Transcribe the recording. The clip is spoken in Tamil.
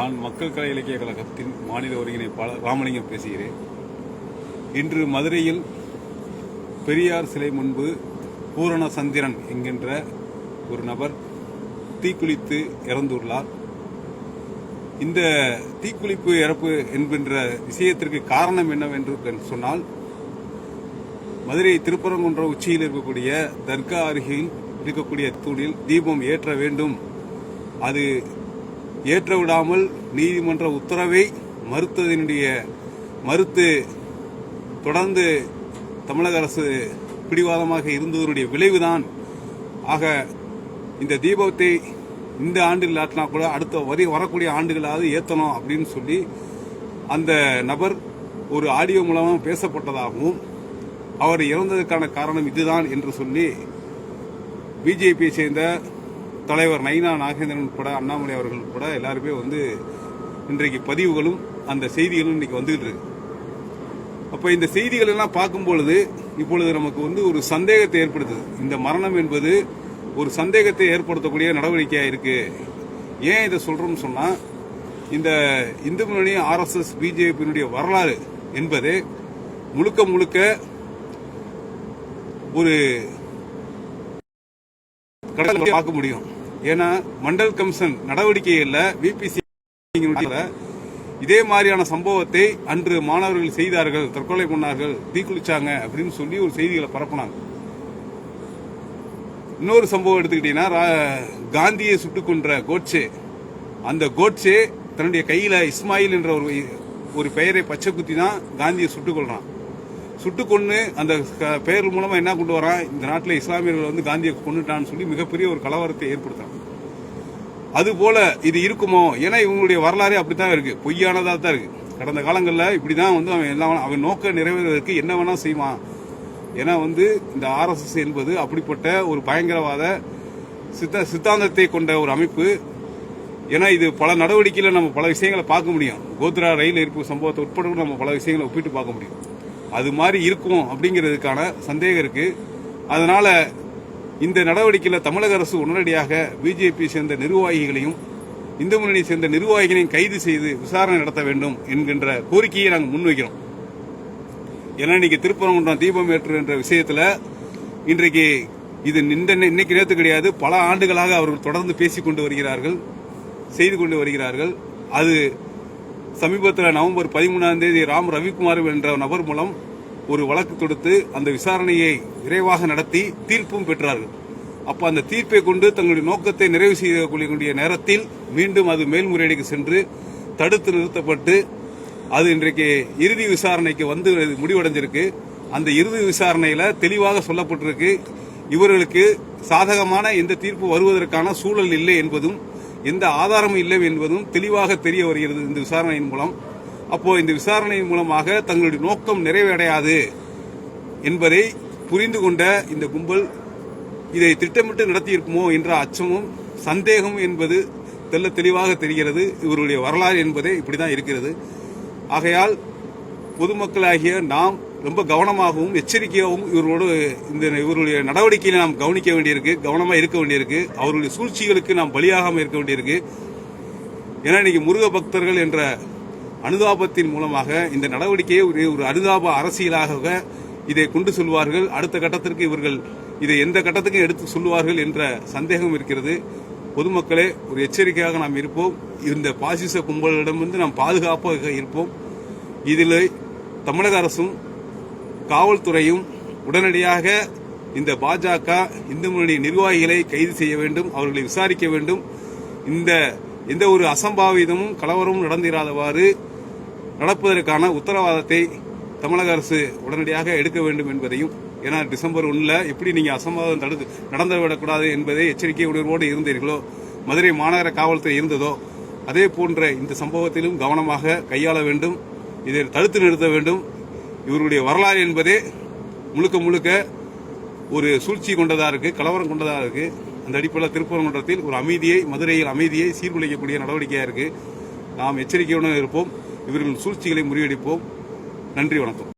நான் மக்கள் கலை இலக்கிய கழகத்தின் மாநில ஒருங்கிணைப்பாளர் ராமலிங்கம் பேசுகிறேன். இன்று மதுரையில் பெரியார் சிலை முன்பு பூரண சந்திரன் என்கின்ற ஒரு நபர் தீக்குளித்து இறந்துள்ளார். இந்த தீக்குளிப்பு இறப்பு என்கின்ற விஷயத்திற்கு காரணம் என்னவென்று சொன்னால் மதுரை திருப்பரங்குன்ற உச்சியில் இருக்கக்கூடிய தர்கா அருகில் இருக்கக்கூடிய தூணில் தீபம் ஏற்ற வேண்டும். அது ஏற்ற விடாமல் நீதிமன்ற உத்தரவை மறுத்ததனுடைய மறுத்து தொடர்ந்து தமிழக அரசு பிடிவாதமாக இருந்ததனுடைய விளைவுதான். ஆக இந்த தீபத்தை இந்த ஆண்டில் இல்லாட்டினா கூட அடுத்த வரி வரக்கூடிய ஆண்டுகளாவது ஏற்றணும் அப்படின்னு சொல்லி அந்த நபர் ஒரு ஆடியோ மூலமாக பேசப்பட்டதாகவும் அவர் இறந்ததற்கான காரணம் இதுதான் என்று சொல்லி பிஜேபியை சேர்ந்த தலைவர் நைனா நாகேந்திரன் உட்பட அண்ணாமலை அவர்கள் உட்பட எல்லாருமே வந்து இன்றைக்கு பதிவுகளும் அந்த செய்திகளும் இன்னைக்கு வந்துகிட்டு இருக்கு. அப்போ இந்த செய்திகள் எல்லாம் பார்க்கும் பொழுது இப்பொழுது நமக்கு வந்து ஒரு சந்தேகத்தை ஏற்படுத்துது. இந்த மரணம் என்பது ஒரு சந்தேகத்தை ஏற்படுத்தக்கூடிய நடவடிக்கையா இருக்கு. ஏன் இதை சொல்றோம்னு சொன்னா இந்த இந்து முன்னணி ஆர்எஸ்எஸ் பிஜேபியினுடைய வரலாறு என்பது முழுக்க முழுக்க ஒரு கடலை பார்க்க முடியும். ஏன்னா மண்டல் கமிஷன் நடவடிக்கையில் விபிசி இதே மாதிரியான சம்பவத்தை அன்று மாணவர்கள் செய்தார்கள் தற்கொலை பண்ணார்கள் தீக்குளிச்சாங்க அப்படின்னு சொல்லி ஒரு செய்திகளை பரப்புனாங்க. இன்னொரு சம்பவம் எடுத்துக்கிட்டீங்கன்னா காந்தியை சுட்டுக் கொன்ற கோட்சே. அந்த கோட்சே தன்னுடைய கையில இஸ்மாயில் என்ற ஒரு ஒரு பெயரை பச்சை குத்தி தான் காந்தியை சுட்டுக் கொள்றான் சுட்டு கொண்டு அந்த க- பெயர் மூலமா என்ன கொண்டு வரான் இந்த நாட்டில் இஸ்லாமியர்கள் வந்து காந்தியை கொண்டுட்டான்னு சொல்லி மிகப்பெரிய ஒரு கலவரத்தை ஏற்படுத்தான் அது போல இது இருக்குமோ? ஏன்னா இவங்களுடைய வரலாறே அப்படித்தான் இருக்கு. பொய்யானதாக தான் இருக்கு. கடந்த காலங்களில் இப்படி தான் வந்து அவன் எல்லாம் அவன் நோக்க நிறைவேறுவதற்கு என்ன வேணா செய்வான். ஏன்னா வந்து இந்த ஆர்எஸ்எஸ் என்பது அப்படிப்பட்ட ஒரு பயங்கரவாத சித்த சித்தாந்தத்தை கொண்ட ஒரு அமைப்பு. ஏன்னா இது பல நடவடிக்கையில் நம்ம பல விஷயங்களை பார்க்க முடியும். கோத்ரா ரயில் எரிப்பு சம்பவத்தை உட்பட நம்ம பல விஷயங்களை ஒப்பிட்டு பார்க்க முடியும். அது மாதிரி இருக்கும் அப்படிங்கிறதுக்கான சந்தேகம் இருக்கு. அதனால இந்த நடவடிக்கையில் தமிழக அரசு உடனடியாக பிஜேபி சேர்ந்த நிர்வாகிகளையும் இந்து முன்னணி சேர்ந்த நிர்வாகிகளையும் கைது செய்து விசாரணை நடத்த வேண்டும் என்கின்ற கோரிக்கையை நாங்கள் முன்வைக்கிறோம். ஏன்னா இன்னைக்கு திருப்பரங்குன்றம் தீபம் ஏற்று என்ற விஷயத்தில் இன்றைக்கு இது இந்த இன்னைக்கு நேற்று கிடையாது. பல ஆண்டுகளாக அவர்கள் தொடர்ந்து பேசிக்கொண்டு வருகிறார்கள் செய்து கொண்டு வருகிறார்கள். அது சமீபத்தில் நவம்பர் பதிமூணாம் தேதி ராம் ரவிக்குமார் என்ற நபர் மூலம் ஒரு வழக்கு தொடுத்து அந்த விசாரணையை விரைவாக நடத்தி தீர்ப்பும் பெற்றார்கள். அப்போ அந்த தீர்ப்பை கொண்டு தங்களுடைய நோக்கத்தை நிறைவு செய்யக்கூடிய நேரத்தில் மீண்டும் அது மேல்முறையீடுக்கு சென்று தடுத்து நிறுத்தப்பட்டு அது இன்றைக்கு இறுதி விசாரணைக்கு வந்து முடிவடைஞ்சிருக்கு. அந்த இறுதி விசாரணையில் தெளிவாக சொல்லப்பட்டிருக்கு. இவர்களுக்கு சாதகமான எந்த தீர்ப்பு வருவதற்கான சூழல் இல்லை என்பதும் எந்த ஆதாரமும் இல்லை என்பதும் தெளிவாக தெரிய வருகிறது இந்த விசாரணையின் மூலம். அப்போ இந்த விசாரணையின் மூலமாக தங்களுடைய நோக்கம் நிறைவடையாது என்பதை புரிந்து கொண்ட இந்த கும்பல் இதை திட்டமிட்டு நடத்தியிருக்குமோ என்ற அச்சமும் சந்தேகம் என்பது தெல்ல தெளிவாக தெரிகிறது. இவருடைய வரலாறு என்பதே இப்படிதான் இருக்கிறது. ஆகையால் பொதுமக்களாகிய நாம் ரொம்ப கவனமாகவும் எச்சரிக்கையாகவும் இவர்களோடு இந்த இவருடைய நடவடிக்கையை நாம் கவனிக்க வேண்டியிருக்கு கவனமாக இருக்க வேண்டியிருக்கு. அவருடைய சூழ்ச்சிகளுக்கு நாம் பலியாகாமல் இருக்க வேண்டியிருக்கு. ஏன்னா இன்னைக்கு முருக பக்தர்கள் என்ற அனுதாபத்தின் மூலமாக இந்த நடவடிக்கையை ஒரு ஒரு அனுதாப அரசியலாக இதை கொண்டு செல்வார்கள். அடுத்த கட்டத்திற்கு இவர்கள் இதை எந்த கட்டத்துக்கும் எடுத்து சொல்லுவார்கள் என்ற சந்தேகம் இருக்கிறது. பொதுமக்களே ஒரு எச்சரிக்கையாக நாம் இருப்போம். இந்த பாசிச கும்பலிடமிருந்து நாம் பாதுகாப்பாக இருப்போம். இதில் தமிழக அரசும் காவல்துறையும் உடனடியாக இந்த பாஜக இந்து முன்னணி நிர்வாகிகளை கைது செய்ய வேண்டும் அவர்களை விசாரிக்க வேண்டும். இந்த எந்த ஒரு அசம்பாவிதமும் கலவரமும் நடந்திராதவாறு நடப்பதற்கான உத்தரவாதத்தை தமிழக அரசு உடனடியாக எடுக்க வேண்டும் என்பதையும் ஏன்னா டிசம்பர் ஒன்றில் எப்படி நீங்கள் அசம்பாவிதம் தடுத்து நடந்து விடக்கூடாது என்பதை எச்சரிக்கை உணர்வோடு இருந்தீர்களோ மதுரை மாநகர காவல்துறை இருந்ததோ அதே போன்ற இந்த சம்பவத்திலும் கவனமாக கையாள வேண்டும். இதை தடுத்து நிறுத்த வேண்டும். இவருடைய வரலாறு என்பதே முழுக்க முழுக்க ஒரு சூழ்ச்சி கொண்டதாக இருக்குது கலவரம் கொண்டதாக இருக்குது அந்த அடிப்படையில் திருப்பரங்குன்றத்தில் ஒரு அமைதியை மதுரையில் அமைதியை சீர்குலைக்கக்கூடிய நடவடிக்கையாக இருக்குது நாம் எச்சரிக்கையுடன் இருப்போம். இவர்களின் சூழ்ச்சிகளை முறியடிப்போம். நன்றி வணக்கம்.